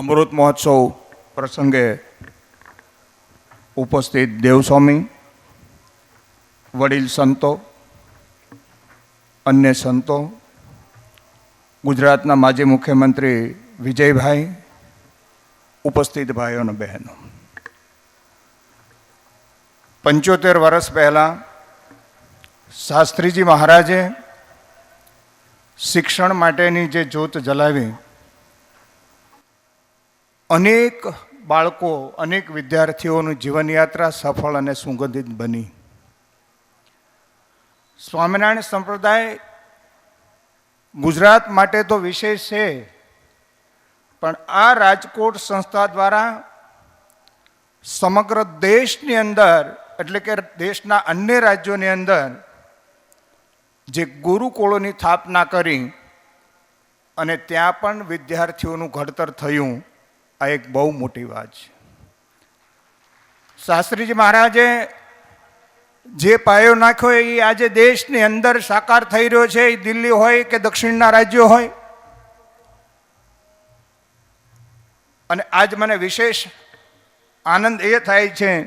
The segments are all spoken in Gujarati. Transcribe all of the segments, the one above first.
અમૃત મહોત્સવ પ્રસંગે ઉપસ્થિત દેવસ્વામી, વડીલ સંતો, અન્ય સંતો, ગુજરાતના માજી મુખ્યમંત્રી વિજયભાઈ, ઉપસ્થિત ભાઈઓ અને બહેનો. પંચોતેર વર્ષ પહેલાં શાસ્ત્રીજી મહારાજે શિક્ષણ માટેની જે જ્યોત જલાવી અનેક બાળકો, અનેક વિદ્યાર્થીઓનું જીવનયાત્રા સફળ અને સુગંધિત બની. સ્વામિનારાયણ સંપ્રદાય ગુજરાત માટે તો વિશેષ છે, પણ આ રાજકોટ સંસ્થા દ્વારા સમગ્ર દેશની અંદર, એટલે કે દેશના અન્ય રાજ્યોની અંદર, જે ગુરુકુળોની સ્થાપના કરી અને ત્યાં પણ વિદ્યાર્થીઓનું ઘડતર થયું. આ એક બહુ મોટી વાત છે. શાસ્ત્રીજી મહારાજે જે પાયો નાખ્યો એ આજે દેશની અંદર સાકાર થઈ રહ્યો છે. એ દિલ્હી હોય કે દક્ષિણના રાજ્યો હોય. અને આજ મને વિશેષ આનંદ એ થાય છે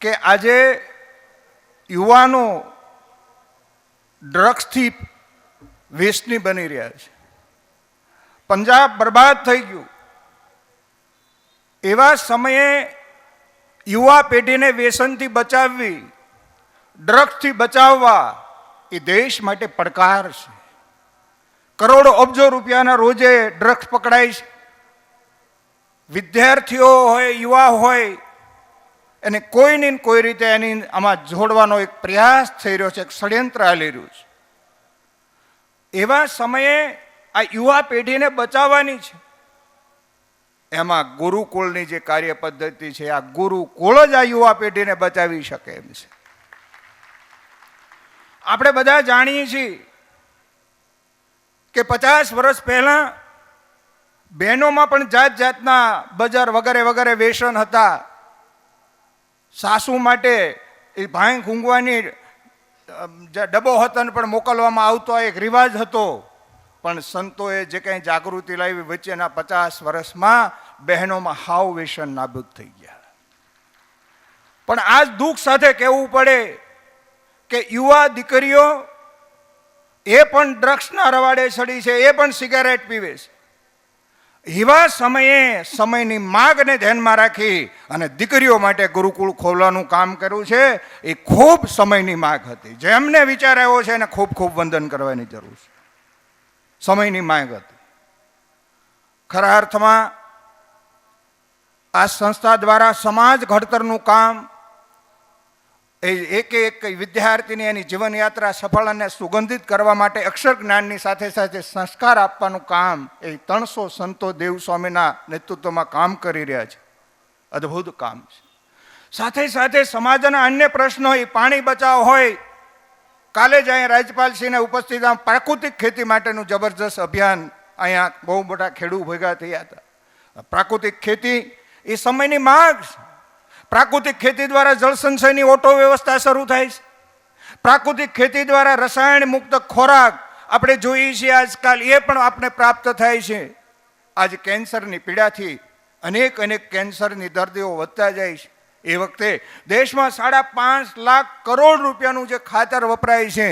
કે આજે યુવાનો ડ્રગ્સથી વેસ્ટની બની રહ્યા છે. પંજાબ બરબાદ થઈ ગયું. એવા સમયે યુવા પેઢીને વ્યસનથી બચાવવી, ડ્રગ્સથી બચાવવા એ દેશ માટે પડકાર છે. કરોડો અબજો રૂપિયાના રોજે ડ્રગ્સ પકડાય છે. વિદ્યાર્થીઓ હોય, યુવા હોય, એને કોઈની કોઈ રીતે એની આમાં જોડવાનો એક પ્રયાસ થઈ રહ્યો છે, એક ષડયંત્ર હાલી રહ્યું છે. એવા સમયે આ યુવા પેઢીને બચાવવાની છે. એમાં ગુરુકુળની જે કાર્ય પદ્ધતિ છે, આ ગુરુકુળ જ આ યુવા પેઢીને બચાવી શકે એમ છે. આપણે બધા જાણીએ છીએ કે પચાસ વર્ષ પહેલા બહેનોમાં પણ જાત જાતના બજાર વગેરે વગેરે વેસન હતા. સાસુ માટે એ ભાંગ ખૂંગવાની જે ડબ્બો હતો ને પણ મોકલવામાં આવતો એક રિવાજ હતો. પણ સંતોએ જે કંઈ જાગૃતિ લાવી વચ્ચેના પચાસ વર્ષમાં બહેનોમાં હાવ વેસન નાબૂદ થઈ ગયા. પણ આજ દુઃખ સાથે કહેવું પડે કે યુવા દીકરીઓ એ પણ ડ્રગ્સના રવાડે ચડી છે, એ પણ સિગારેટ પીવે છે. એવા સમયે સમયની માગને ધ્યાનમાં રાખી અને દીકરીઓ માટે ગુરુકુળ ખોલવાનું કામ કર્યું છે, એ ખૂબ સમયની માગ હતી. જેમને વિચાર આવ્યો છે એને ખૂબ ખૂબ વંદન કરવાની જરૂર છે. સમયની માંગ હતી. ખરા અર્થમાં આ સંસ્થા દ્વારા સમાજ ઘડતરનું કામ, એ એક એક વિદ્યાર્થીની એની જીવનયાત્રા સફળ અને સુગંધિત કરવા માટે અક્ષર જ્ઞાનની સાથે સાથે સંસ્કાર આપવાનું કામ, એ ત્રણસો સંતો દેવ સ્વામીના નેતૃત્વમાં કામ કરી રહ્યા છે. અદ્ભુત કામ છે. સાથે સાથે સમાજના અન્ય પ્રશ્નો, એ પાણી બચાવ હોય કાલે જ અહીંયા રાજ્યપાલશ્રીને ઉપસ્થિત પ્રાકૃતિક ખેતી માટેનું જબરજસ્ત અભિયાન અહીંયા બહુ મોટા ખેડૂત ભેગા થયા હતા. પ્રાકૃતિક ખેતી એ સમયની માંગ પ્રાકૃતિક ખેતી દ્વારા જળસંચયની ઓટો વ્યવસ્થા શરૂ થાય છે. પ્રાકૃતિક ખેતી દ્વારા રસાયણ મુક્ત ખોરાક આપણે જોઈએ છીએ આજકાલ એ પણ આપણે પ્રાપ્ત થાય છે. આજ કેન્સરની પીડાથી અનેક અનેક કેન્સરની દર્દીઓ વધતા જાય છે. એ વખતે દેશમાં સાડા પાંચ લાખ કરોડ રૂપિયાનું જે ખાતર વપરાય છે,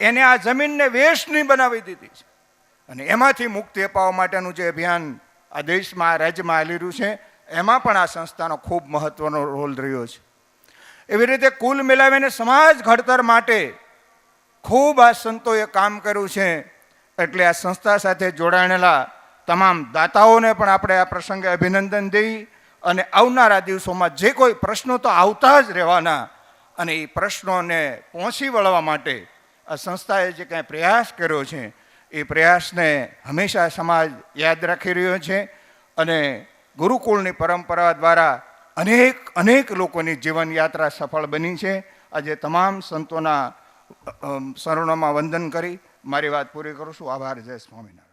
એને આ જમીનને વેસ્ટની બનાવી દીધી છે. અને એમાંથી મુક્તિ અપાવવા માટેનું જે અભિયાન આ દેશમાં રાજ્યમાં હાલી રહ્યું છે, એમાં પણ આ સંસ્થાનો ખૂબ મહત્વનો રોલ રહ્યો છે. એવી રીતે કુલ મિલાવીને સમાજ ઘડતર માટે ખૂબ આ સંતોએ કામ કર્યું છે, એટલે આ સંસ્થા સાથે જોડાયેલા તમામ દાતાઓને પણ આપણે આ પ્રસંગે અભિનંદન દઈ અને આવનારા દિવસોમાં જે કોઈ પ્રશ્નો તો આવતા જ રહેવાના અને એ પ્રશ્નોને પહોંચી વળવા માટે આ સંસ્થાએ જે કાંઈ પ્રયાસ કર્યો છે, એ પ્રયાસને હંમેશા સમાજ યાદ રાખી રહ્યો છે અને ગુરુકુળની પરંપરા દ્વારા અનેક અનેક લોકોની જીવનયાત્રા સફળ બની છે. આજે તમામ સંતોના શરણોમાં વંદન કરી. મારી વાત પૂરી કરું છું. આભાર. જય સ્વામિનારાયણ.